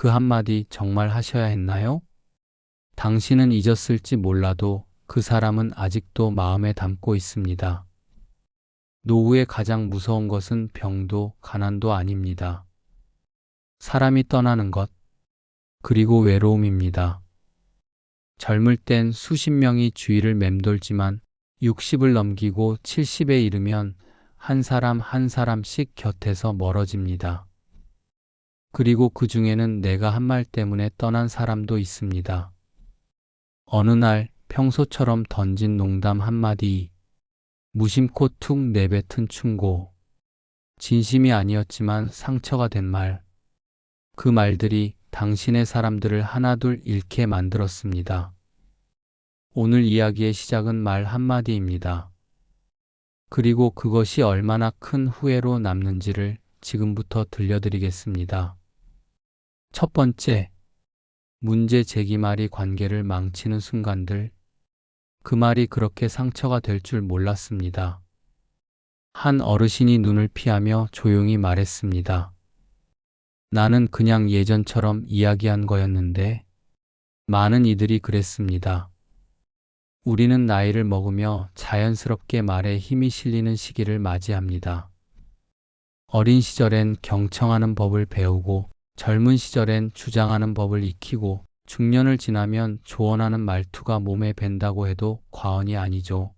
그 한마디 정말 하셔야 했나요? 당신은 잊었을지 몰라도 그 사람은 아직도 마음에 담고 있습니다. 노후의 가장 무서운 것은 병도 가난도 아닙니다. 사람이 떠나는 것, 그리고 외로움입니다. 젊을 땐 수십 명이 주위를 맴돌지만 60을 넘기고 70에 이르면 한 사람 한 사람씩 곁에서 멀어집니다. 그리고 그 중에는 내가 한 말 때문에 떠난 사람도 있습니다. 어느 날 평소처럼 던진 농담 한마디, 무심코 툭 내뱉은 충고, 진심이 아니었지만 상처가 된 말, 그 말들이 당신의 사람들을 하나둘 잃게 만들었습니다. 오늘 이야기의 시작은 말 한마디입니다. 그리고 그것이 얼마나 큰 후회로 남는지를 지금부터 들려드리겠습니다. 첫 번째, 문제 제기 말이 관계를 망치는 순간들. 그 말이 그렇게 상처가 될 줄 몰랐습니다. 한 어르신이 눈을 피하며 조용히 말했습니다. 나는 그냥 예전처럼 이야기한 거였는데, 많은 이들이 그랬습니다. 우리는 나이를 먹으며 자연스럽게 말에 힘이 실리는 시기를 맞이합니다. 어린 시절엔 경청하는 법을 배우고 젊은 시절엔 주장하는 법을 익히고 중년을 지나면 조언하는 말투가 몸에 밴다고 해도 과언이 아니죠.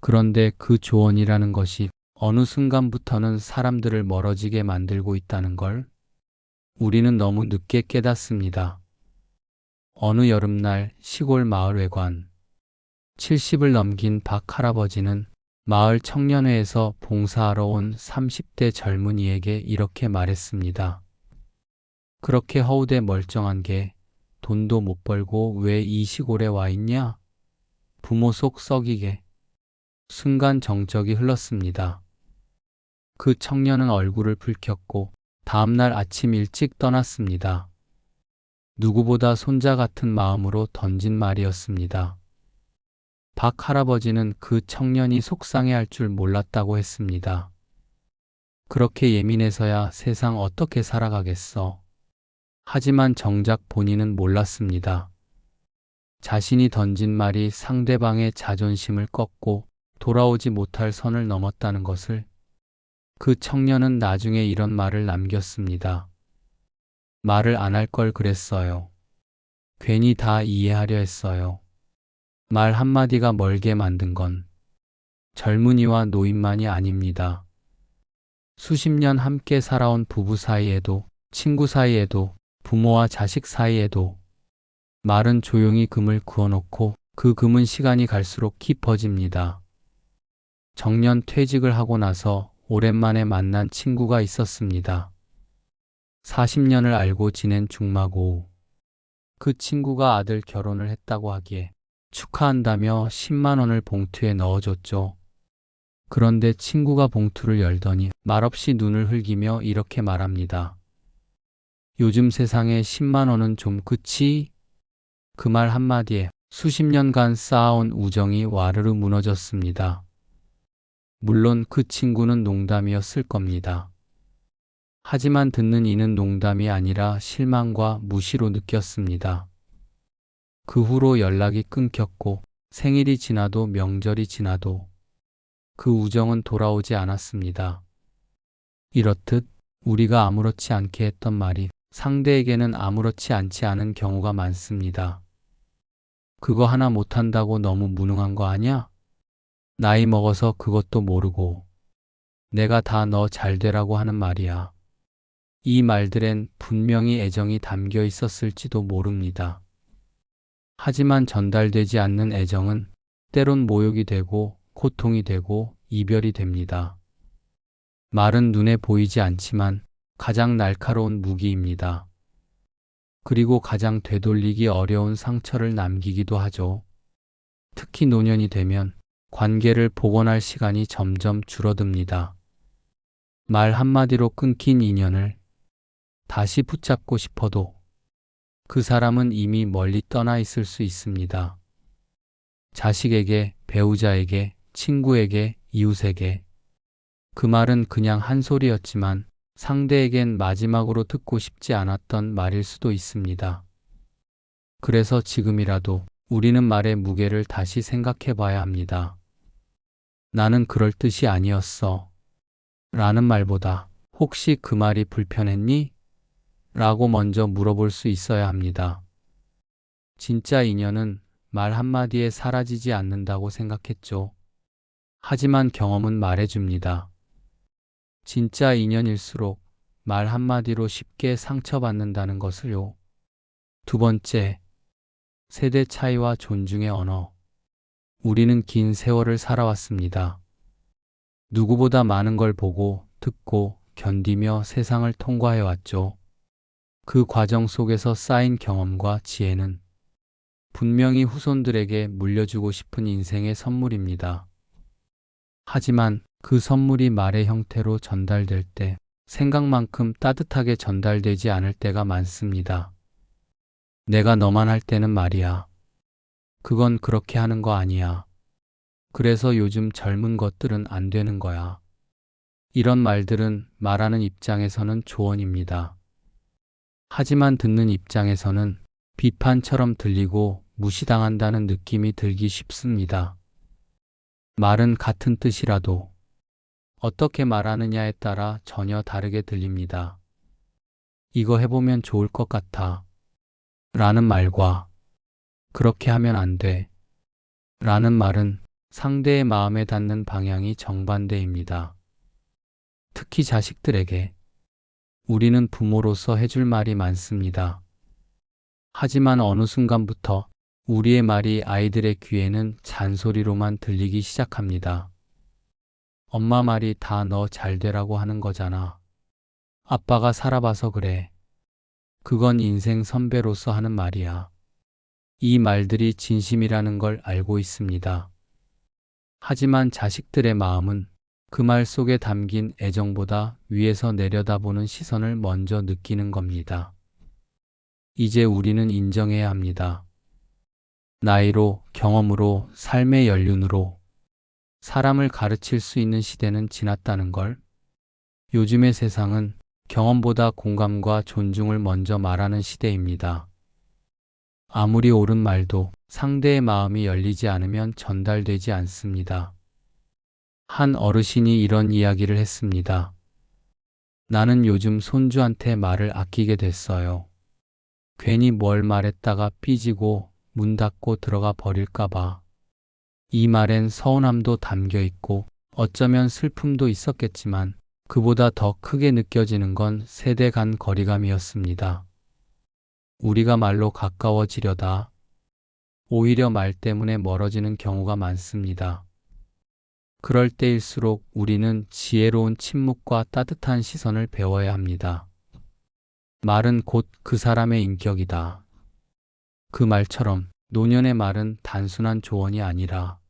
그런데 그 조언이라는 것이 어느 순간부터는 사람들을 멀어지게 만들고 있다는 걸 우리는 너무 늦게 깨닫습니다. 어느 여름날 시골 마을 외관 70을 넘긴 박 할아버지는 마을 청년회에서 봉사하러 온 30대 젊은이에게 이렇게 말했습니다. 그렇게 허우대 멀쩡한 게 돈도 못 벌고 왜 이 시골에 와 있냐? 부모 속 썩이게. 순간 정적이 흘렀습니다. 그 청년은 얼굴을 붉혔고 다음날 아침 일찍 떠났습니다. 누구보다 손자 같은 마음으로 던진 말이었습니다. 박 할아버지는 그 청년이 속상해할 줄 몰랐다고 했습니다. 그렇게 예민해서야 세상 어떻게 살아가겠어. 하지만 정작 본인은 몰랐습니다. 자신이 던진 말이 상대방의 자존심을 꺾고 돌아오지 못할 선을 넘었다는 것을 그 청년은 나중에 이런 말을 남겼습니다. 말을 안 할 걸 그랬어요. 괜히 다 이해하려 했어요. 말 한마디가 멀게 만든 건 젊은이와 노인만이 아닙니다. 수십 년 함께 살아온 부부 사이에도, 친구 사이에도, 부모와 자식 사이에도 말은 조용히 금을 그어놓고 그 금은 시간이 갈수록 깊어집니다. 정년 퇴직을 하고 나서 오랜만에 만난 친구가 있었습니다. 40년을 알고 지낸 중마고 그 친구가 아들 결혼을 했다고 하기에 축하한다며 10만 원을 봉투에 넣어줬죠. 그런데 친구가 봉투를 열더니 말없이 눈을 흘기며 이렇게 말합니다. 요즘 세상에 10만 원은 좀 그치? 그 말 한마디에 수십 년간 쌓아온 우정이 와르르 무너졌습니다. 물론 그 친구는 농담이었을 겁니다. 하지만 듣는 이는 농담이 아니라 실망과 무시로 느꼈습니다. 그 후로 연락이 끊겼고 생일이 지나도 명절이 지나도 그 우정은 돌아오지 않았습니다. 이렇듯 우리가 아무렇지 않게 했던 말이 상대에게는 아무렇지 않지 않은 경우가 많습니다. 그거 하나 못한다고 너무 무능한 거 아니야? 나이 먹어서 그것도 모르고 내가 다 너 잘 되라고 하는 말이야. 이 말들엔 분명히 애정이 담겨 있었을지도 모릅니다. 하지만 전달되지 않는 애정은 때론 모욕이 되고 고통이 되고 이별이 됩니다. 말은 눈에 보이지 않지만 가장 날카로운 무기입니다. 그리고 가장 되돌리기 어려운 상처를 남기기도 하죠. 특히 노년이 되면 관계를 복원할 시간이 점점 줄어듭니다. 말 한마디로 끊긴 인연을 다시 붙잡고 싶어도 그 사람은 이미 멀리 떠나 있을 수 있습니다. 자식에게, 배우자에게, 친구에게, 이웃에게. 그 말은 그냥 한 소리였지만 상대에겐 마지막으로 듣고 싶지 않았던 말일 수도 있습니다. 그래서 지금이라도 우리는 말의 무게를 다시 생각해 봐야 합니다. 나는 그럴 뜻이 아니었어. 라는 말보다 혹시 그 말이 불편했니? 라고 먼저 물어볼 수 있어야 합니다. 진짜 인연은 말 한마디에 사라지지 않는다고 생각했죠. 하지만 경험은 말해줍니다. 진짜 인연일수록 말 한마디로 쉽게 상처받는다는 것을요. 두 번째, 세대 차이와 존중의 언어. 우리는 긴 세월을 살아왔습니다. 누구보다 많은 걸 보고, 듣고, 견디며 세상을 통과해 왔죠. 그 과정 속에서 쌓인 경험과 지혜는 분명히 후손들에게 물려주고 싶은 인생의 선물입니다. 하지만 그 선물이 말의 형태로 전달될 때 생각만큼 따뜻하게 전달되지 않을 때가 많습니다. 내가 너만 할 때는 말이야. 그건 그렇게 하는 거 아니야. 그래서 요즘 젊은 것들은 안 되는 거야. 이런 말들은 말하는 입장에서는 조언입니다. 하지만 듣는 입장에서는 비판처럼 들리고 무시당한다는 느낌이 들기 쉽습니다. 말은 같은 뜻이라도 어떻게 말하느냐에 따라 전혀 다르게 들립니다. 이거 해보면 좋을 것 같아. 라는 말과 그렇게 하면 안 돼. 라는 말은 상대의 마음에 닿는 방향이 정반대입니다. 특히 자식들에게 우리는 부모로서 해줄 말이 많습니다. 하지만 어느 순간부터 우리의 말이 아이들의 귀에는 잔소리로만 들리기 시작합니다. 엄마 말이 다 너 잘 되라고 하는 거잖아. 아빠가 살아봐서 그래. 그건 인생 선배로서 하는 말이야. 이 말들이 진심이라는 걸 알고 있습니다. 하지만 자식들의 마음은 그 말 속에 담긴 애정보다 위에서 내려다보는 시선을 먼저 느끼는 겁니다. 이제 우리는 인정해야 합니다. 나이로, 경험으로, 삶의 연륜으로 사람을 가르칠 수 있는 시대는 지났다는 걸. 요즘의 세상은 경험보다 공감과 존중을 먼저 말하는 시대입니다. 아무리 옳은 말도 상대의 마음이 열리지 않으면 전달되지 않습니다. 한 어르신이 이런 이야기를 했습니다. 나는 요즘 손주한테 말을 아끼게 됐어요. 괜히 뭘 말했다가 삐지고 문 닫고 들어가 버릴까봐. 이 말엔 서운함도 담겨 있고 어쩌면 슬픔도 있었겠지만 그보다 더 크게 느껴지는 건 세대 간 거리감이었습니다. 우리가 말로 가까워지려다 오히려 말 때문에 멀어지는 경우가 많습니다. 그럴 때일수록 우리는 지혜로운 침묵과 따뜻한 시선을 배워야 합니다. 말은 곧 그 사람의 인격이다. 그 말처럼 노년의 말은 단순한 조언이 아니라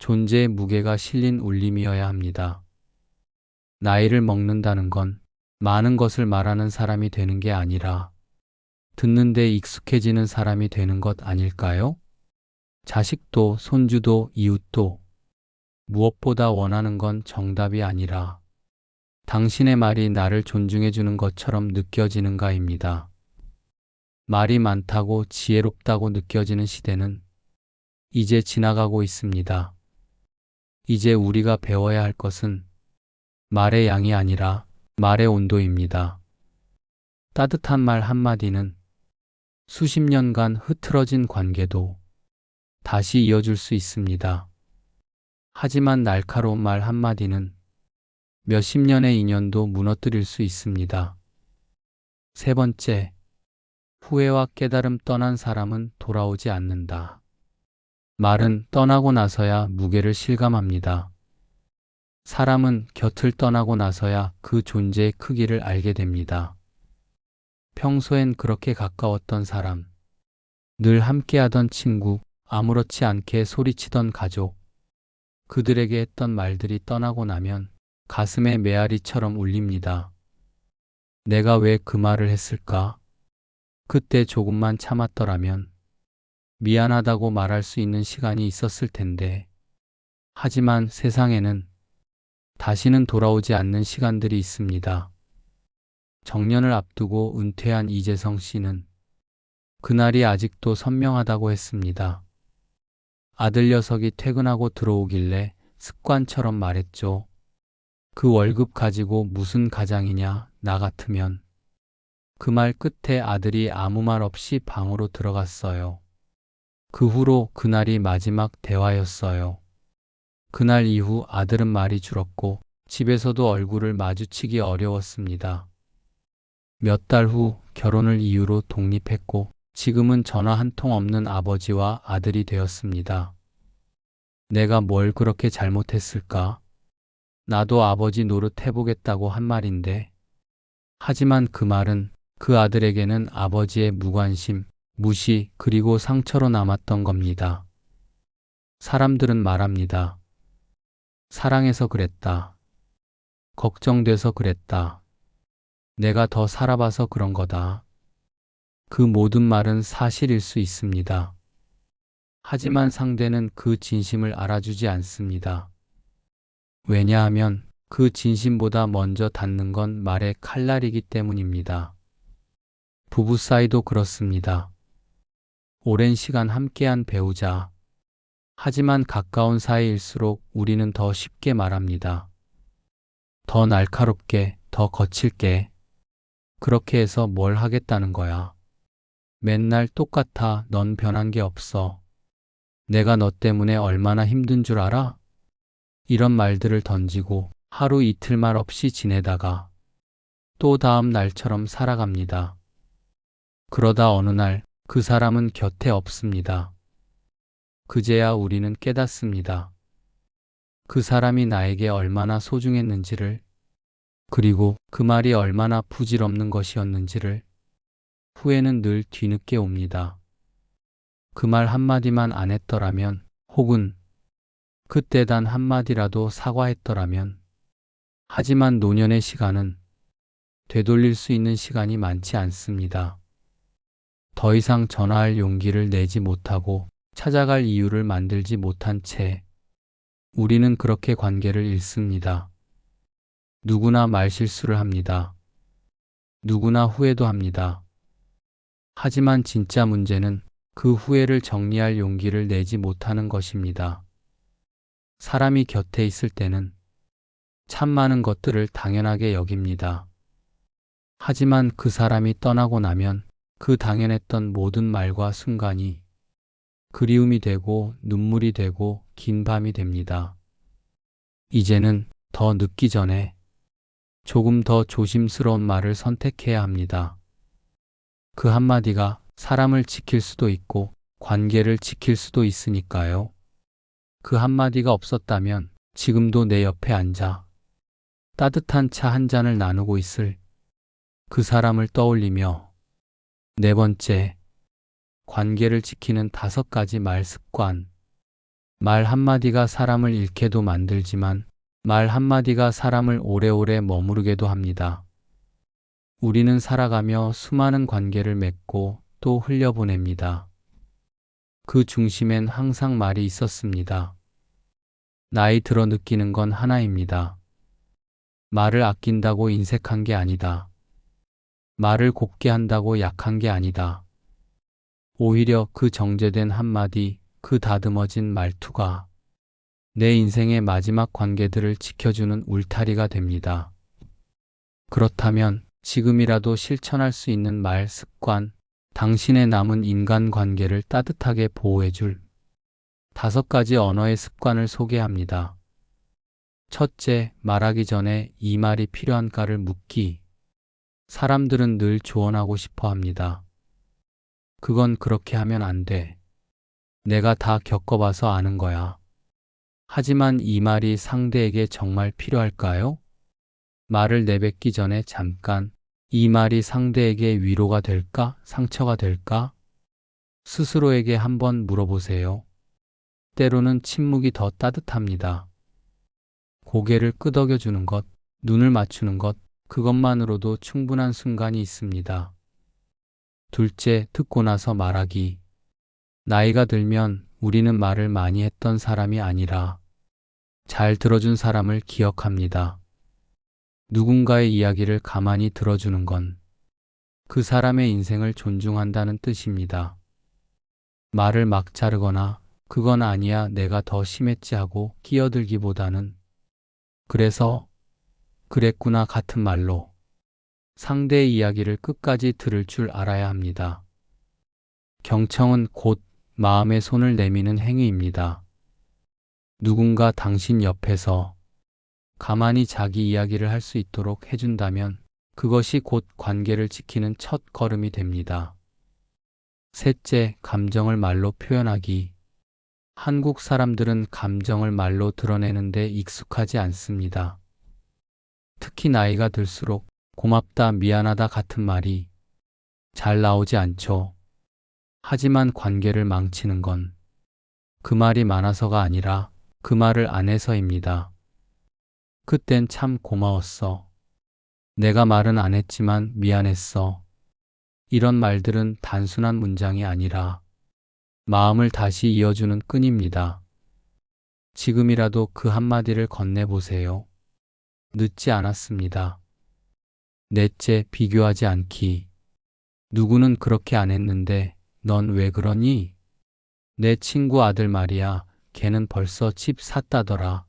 존재의 무게가 실린 울림이어야 합니다. 나이를 먹는다는 건 많은 것을 말하는 사람이 되는 게 아니라 듣는 데 익숙해지는 사람이 되는 것 아닐까요? 자식도 손주도 이웃도 무엇보다 원하는 건 정답이 아니라 당신의 말이 나를 존중해 주는 것처럼 느껴지는가입니다. 말이 많다고 지혜롭다고 느껴지는 시대는 이제 지나가고 있습니다. 이제 우리가 배워야 할 것은 말의 양이 아니라 말의 온도입니다. 따뜻한 말 한마디는 수십 년간 흐트러진 관계도 다시 이어줄 수 있습니다. 하지만 날카로운 말 한마디는 몇십 년의 인연도 무너뜨릴 수 있습니다. 세 번째, 후회와 깨달음 떠난 사람은 돌아오지 않는다. 말은 떠나고 나서야 무게를 실감합니다. 사람은 곁을 떠나고 나서야 그 존재의 크기를 알게 됩니다. 평소엔 그렇게 가까웠던 사람, 늘 함께하던 친구, 아무렇지 않게 소리치던 가족, 그들에게 했던 말들이 떠나고 나면 가슴에 메아리처럼 울립니다. 내가 왜 그 말을 했을까? 그때 조금만 참았더라면 미안하다고 말할 수 있는 시간이 있었을 텐데. 하지만 세상에는 다시는 돌아오지 않는 시간들이 있습니다. 정년을 앞두고 은퇴한 이재성 씨는 그날이 아직도 선명하다고 했습니다. 아들 녀석이 퇴근하고 들어오길래 습관처럼 말했죠. 그 월급 가지고 무슨 가장이냐, 나 같으면. 그 말 끝에 아들이 아무 말 없이 방으로 들어갔어요. 그 후로 그날이 마지막 대화였어요. 그날 이후 아들은 말이 줄었고 집에서도 얼굴을 마주치기 어려웠습니다. 몇 달 후 결혼을 이유로 독립했고 지금은 전화 한 통 없는 아버지와 아들이 되었습니다. 내가 뭘 그렇게 잘못했을까? 나도 아버지 노릇 해보겠다고 한 말인데. 하지만 그 말은 그 아들에게는 아버지의 무관심, 무시, 그리고 상처로 남았던 겁니다. 사람들은 말합니다. 사랑해서 그랬다. 걱정돼서 그랬다. 내가 더 살아봐서 그런 거다. 그 모든 말은 사실일 수 있습니다. 하지만 상대는 그 진심을 알아주지 않습니다. 왜냐하면 그 진심보다 먼저 닿는 건 말의 칼날이기 때문입니다. 부부 사이도 그렇습니다. 오랜 시간 함께한 배우자. 하지만 가까운 사이일수록 우리는 더 쉽게 말합니다. 더 날카롭게, 더 거칠게. 그렇게 해서 뭘 하겠다는 거야. 맨날 똑같아. 넌 변한 게 없어. 내가 너 때문에 얼마나 힘든 줄 알아? 이런 말들을 던지고 하루 이틀 말 없이 지내다가 또 다음 날처럼 살아갑니다. 그러다 어느 날 그 사람은 곁에 없습니다. 그제야 우리는 깨닫습니다. 그 사람이 나에게 얼마나 소중했는지를 그리고 그 말이 얼마나 부질없는 것이었는지를 후회는 늘 뒤늦게 옵니다. 그 말 한마디만 안 했더라면 혹은 그때 단 한마디라도 사과했더라면 하지만 노년의 시간은 되돌릴 수 있는 시간이 많지 않습니다. 더 이상 전화할 용기를 내지 못하고 찾아갈 이유를 만들지 못한 채 우리는 그렇게 관계를 잃습니다. 누구나 말실수를 합니다. 누구나 후회도 합니다. 하지만 진짜 문제는 그 후회를 정리할 용기를 내지 못하는 것입니다. 사람이 곁에 있을 때는 참 많은 것들을 당연하게 여깁니다. 하지만 그 사람이 떠나고 나면 그 당연했던 모든 말과 순간이 그리움이 되고 눈물이 되고 긴 밤이 됩니다. 이제는 더 늦기 전에 조금 더 조심스러운 말을 선택해야 합니다. 그 한마디가 사람을 지킬 수도 있고 관계를 지킬 수도 있으니까요. 그 한마디가 없었다면 지금도 내 옆에 앉아 따뜻한 차 한 잔을 나누고 있을 그 사람을 떠올리며 네 번째, 관계를 지키는 다섯 가지 말 습관. 말 한마디가 사람을 잃게도 만들지만 말 한마디가 사람을 오래오래 머무르게도 합니다. 우리는 살아가며 수많은 관계를 맺고 또 흘려보냅니다. 그 중심엔 항상 말이 있었습니다. 나이 들어 느끼는 건 하나입니다. 말을 아낀다고 인색한 게 아니다. 말을 곱게 한다고 약한 게 아니다. 오히려 그 정제된 한마디, 그 다듬어진 말투가 내 인생의 마지막 관계들을 지켜주는 울타리가 됩니다. 그렇다면 지금이라도 실천할 수 있는 말 습관, 당신의 남은 인간 관계를 따뜻하게 보호해줄 다섯 가지 언어의 습관을 소개합니다. 첫째, 말하기 전에 이 말이 필요한가를 묻기. 사람들은 늘 조언하고 싶어 합니다. 그건 그렇게 하면 안 돼. 내가 다 겪어봐서 아는 거야. 하지만 이 말이 상대에게 정말 필요할까요? 말을 내뱉기 전에 잠깐 이 말이 상대에게 위로가 될까? 상처가 될까? 스스로에게 한번 물어보세요. 때로는 침묵이 더 따뜻합니다. 고개를 끄덕여 주는 것, 눈을 맞추는 것, 그것만으로도 충분한 순간이 있습니다. 둘째, 듣고 나서 말하기. 나이가 들면 우리는 말을 많이 했던 사람이 아니라 잘 들어준 사람을 기억합니다. 누군가의 이야기를 가만히 들어주는 건 그 사람의 인생을 존중한다는 뜻입니다. 말을 막 자르거나 그건 아니야 내가 더 심했지 하고 끼어들기보다는 그래서 그랬구나 같은 말로 상대의 이야기를 끝까지 들을 줄 알아야 합니다. 경청은 곧 마음의 손을 내미는 행위입니다. 누군가 당신 옆에서 가만히 자기 이야기를 할 수 있도록 해준다면 그것이 곧 관계를 지키는 첫 걸음이 됩니다. 셋째, 감정을 말로 표현하기. 한국 사람들은 감정을 말로 드러내는데 익숙하지 않습니다. 특히 나이가 들수록 고맙다, 미안하다 같은 말이 잘 나오지 않죠. 하지만 관계를 망치는 건 그 말이 많아서가 아니라 그 말을 안 해서입니다. 그땐 참 고마웠어. 내가 말은 안 했지만 미안했어. 이런 말들은 단순한 문장이 아니라 마음을 다시 이어주는 끈입니다. 지금이라도 그 한마디를 건네보세요. 늦지 않았습니다. 넷째, 비교하지 않기. 누구는 그렇게 안 했는데 넌 왜 그러니? 내 친구 아들 말이야. 걔는 벌써 집 샀다더라.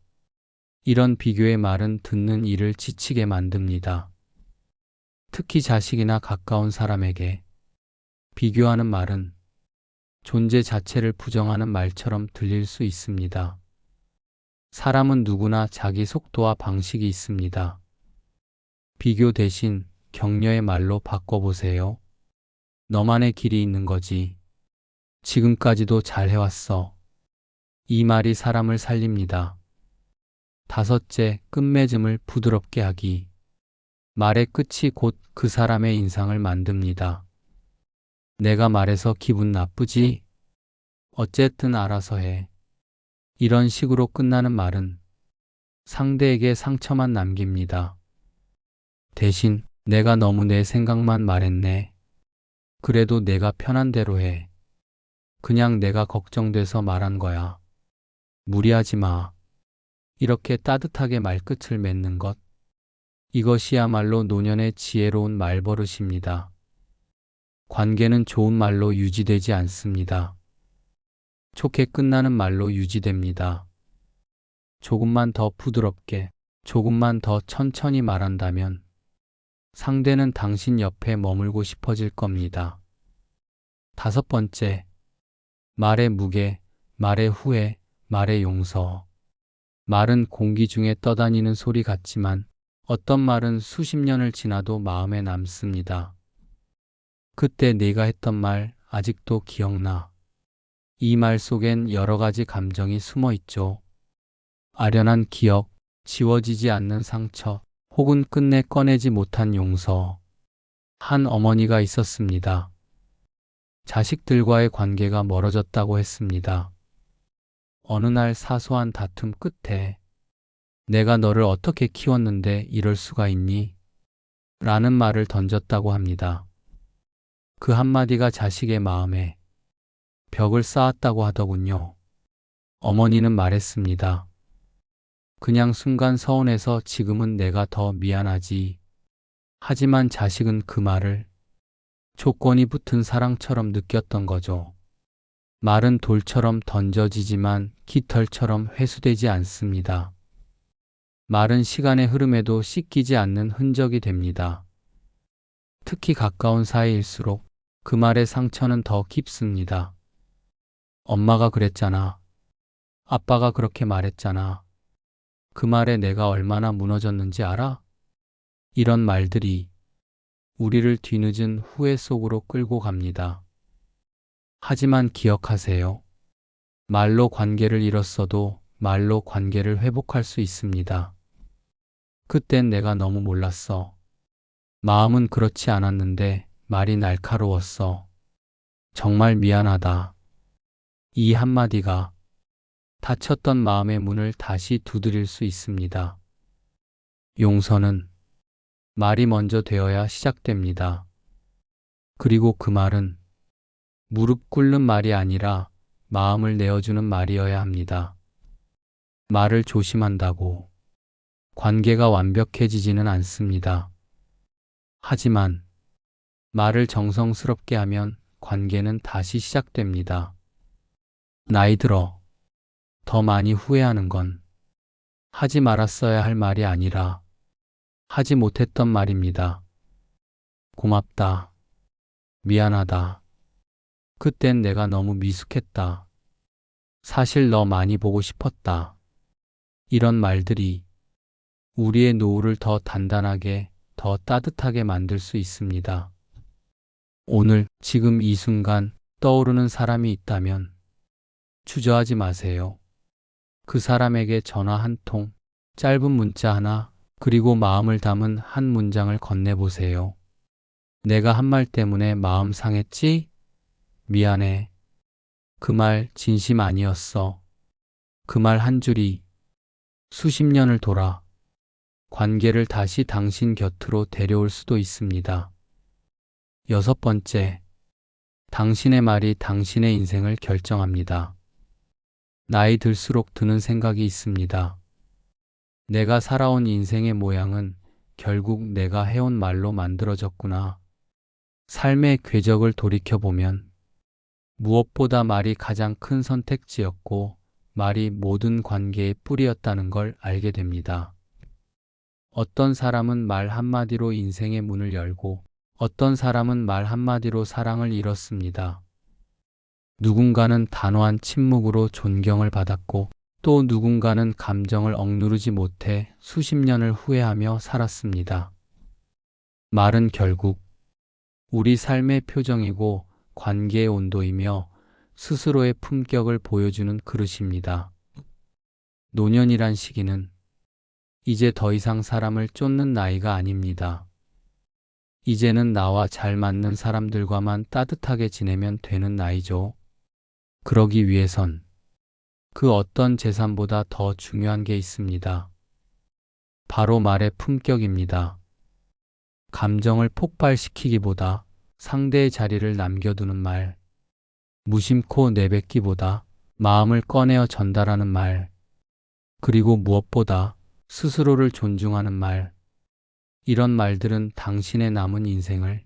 이런 비교의 말은 듣는 이를 지치게 만듭니다. 특히 자식이나 가까운 사람에게 비교하는 말은 존재 자체를 부정하는 말처럼 들릴 수 있습니다. 사람은 누구나 자기 속도와 방식이 있습니다. 비교 대신 격려의 말로 바꿔보세요. 너만의 길이 있는 거지. 지금까지도 잘 해왔어. 이 말이 사람을 살립니다. 다섯째, 끝맺음을 부드럽게 하기. 말의 끝이 곧 그 사람의 인상을 만듭니다. 내가 말해서 기분 나쁘지? 어쨌든 알아서 해. 이런 식으로 끝나는 말은 상대에게 상처만 남깁니다. 대신 내가 너무 내 생각만 말했네. 그래도 내가 편한 대로 해. 그냥 내가 걱정돼서 말한 거야. 무리하지 마. 이렇게 따뜻하게 말끝을 맺는 것. 이것이야말로 노년의 지혜로운 말버릇입니다. 관계는 좋은 말로 유지되지 않습니다. 좋게 끝나는 말로 유지됩니다. 조금만 더 부드럽게, 조금만 더 천천히 말한다면 상대는 당신 옆에 머물고 싶어질 겁니다. 다섯 번째, 말의 무게, 말의 후회, 말의 용서. 말은 공기 중에 떠다니는 소리 같지만 어떤 말은 수십 년을 지나도 마음에 남습니다. 그때 네가 했던 말 아직도 기억나. 이 말 속엔 여러 가지 감정이 숨어 있죠. 아련한 기억, 지워지지 않는 상처, 혹은 끝내 꺼내지 못한 용서. 한 어머니가 있었습니다. 자식들과의 관계가 멀어졌다고 했습니다. 어느 날 사소한 다툼 끝에 내가 너를 어떻게 키웠는데 이럴 수가 있니? 라는 말을 던졌다고 합니다. 그 한마디가 자식의 마음에 벽을 쌓았다고 하더군요. 어머니는 말했습니다. 그냥 순간 서운해서 지금은 내가 더 미안하지. 하지만 자식은 그 말을 조건이 붙은 사랑처럼 느꼈던 거죠. 말은 돌처럼 던져지지만 깃털처럼 회수되지 않습니다. 말은 시간의 흐름에도 씻기지 않는 흔적이 됩니다. 특히 가까운 사이일수록 그 말의 상처는 더 깊습니다. 엄마가 그랬잖아. 아빠가 그렇게 말했잖아. 그 말에 내가 얼마나 무너졌는지 알아? 이런 말들이 우리를 뒤늦은 후회 속으로 끌고 갑니다. 하지만 기억하세요. 말로 관계를 잃었어도 말로 관계를 회복할 수 있습니다. 그땐 내가 너무 몰랐어. 마음은 그렇지 않았는데 말이 날카로웠어. 정말 미안하다. 이 한마디가 닫혔던 마음의 문을 다시 두드릴 수 있습니다. 용서는 말이 먼저 되어야 시작됩니다. 그리고 그 말은 무릎 꿇는 말이 아니라 마음을 내어주는 말이어야 합니다. 말을 조심한다고 관계가 완벽해지지는 않습니다. 하지만 말을 정성스럽게 하면 관계는 다시 시작됩니다. 나이 들어 더 많이 후회하는 건 하지 말았어야 할 말이 아니라 하지 못했던 말입니다. 고맙다. 미안하다. 그땐 내가 너무 미숙했다. 사실 너 많이 보고 싶었다. 이런 말들이 우리의 노후를 더 단단하게, 더 따뜻하게 만들 수 있습니다. 오늘, 지금 이 순간 떠오르는 사람이 있다면 주저하지 마세요. 그 사람에게 전화 한 통, 짧은 문자 하나, 그리고 마음을 담은 한 문장을 건네보세요. 내가 한 말 때문에 마음 상했지? 미안해. 그 말 진심 아니었어. 그 말 한 줄이 수십 년을 돌아 관계를 다시 당신 곁으로 데려올 수도 있습니다. 여섯 번째, 당신의 말이 당신의 인생을 결정합니다. 나이 들수록 드는 생각이 있습니다. 내가 살아온 인생의 모양은 결국 내가 해온 말로 만들어졌구나. 삶의 궤적을 돌이켜보면 무엇보다 말이 가장 큰 선택지였고 말이 모든 관계의 뿌리였다는 걸 알게 됩니다. 어떤 사람은 말 한마디로 인생의 문을 열고 어떤 사람은 말 한마디로 사랑을 잃었습니다. 누군가는 단호한 침묵으로 존경을 받았고 또 누군가는 감정을 억누르지 못해 수십 년을 후회하며 살았습니다. 말은 결국 우리 삶의 표정이고 관계의 온도이며 스스로의 품격을 보여주는 그릇입니다. 노년이란 시기는 이제 더 이상 사람을 쫓는 나이가 아닙니다. 이제는 나와 잘 맞는 사람들과만 따뜻하게 지내면 되는 나이죠. 그러기 위해선 그 어떤 재산보다 더 중요한 게 있습니다. 바로 말의 품격입니다. 감정을 폭발시키기보다 상대의 자리를 남겨두는 말, 무심코 내뱉기보다 마음을 꺼내어 전달하는 말, 그리고 무엇보다 스스로를 존중하는 말, 이런 말들은 당신의 남은 인생을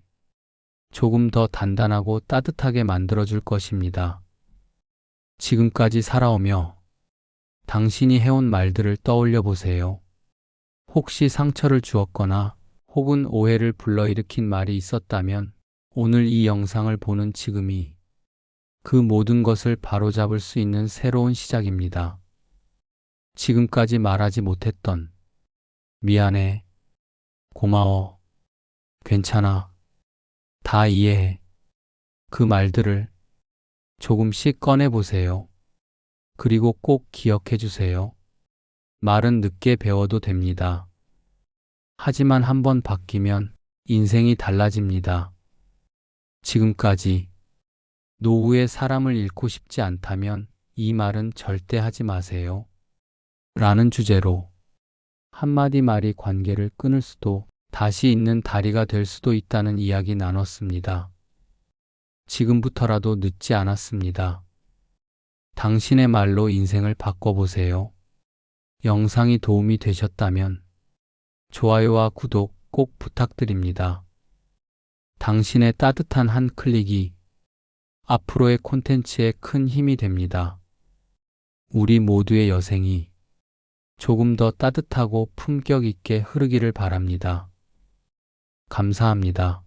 조금 더 단단하고 따뜻하게 만들어줄 것입니다. 지금까지 살아오며 당신이 해온 말들을 떠올려 보세요. 혹시 상처를 주었거나 혹은 오해를 불러일으킨 말이 있었다면 오늘 이 영상을 보는 지금이 그 모든 것을 바로잡을 수 있는 새로운 시작입니다. 지금까지 말하지 못했던 미안해, 고마워, 괜찮아, 다 이해해. 그 말들을 조금씩 꺼내보세요. 그리고 꼭 기억해 주세요. 말은 늦게 배워도 됩니다. 하지만 한번 바뀌면 인생이 달라집니다. 지금까지 노후에 사람을 잃고 싶지 않다면 이 말은 절대 하지 마세요. 라는 주제로 한마디 말이 관계를 끊을 수도 다시 있는 다리가 될 수도 있다는 이야기 나눴습니다. 지금부터라도 늦지 않았습니다. 당신의 말로 인생을 바꿔보세요. 영상이 도움이 되셨다면 좋아요와 구독 꼭 부탁드립니다. 당신의 따뜻한 한 클릭이 앞으로의 콘텐츠에 큰 힘이 됩니다. 우리 모두의 여생이 조금 더 따뜻하고 품격 있게 흐르기를 바랍니다. 감사합니다.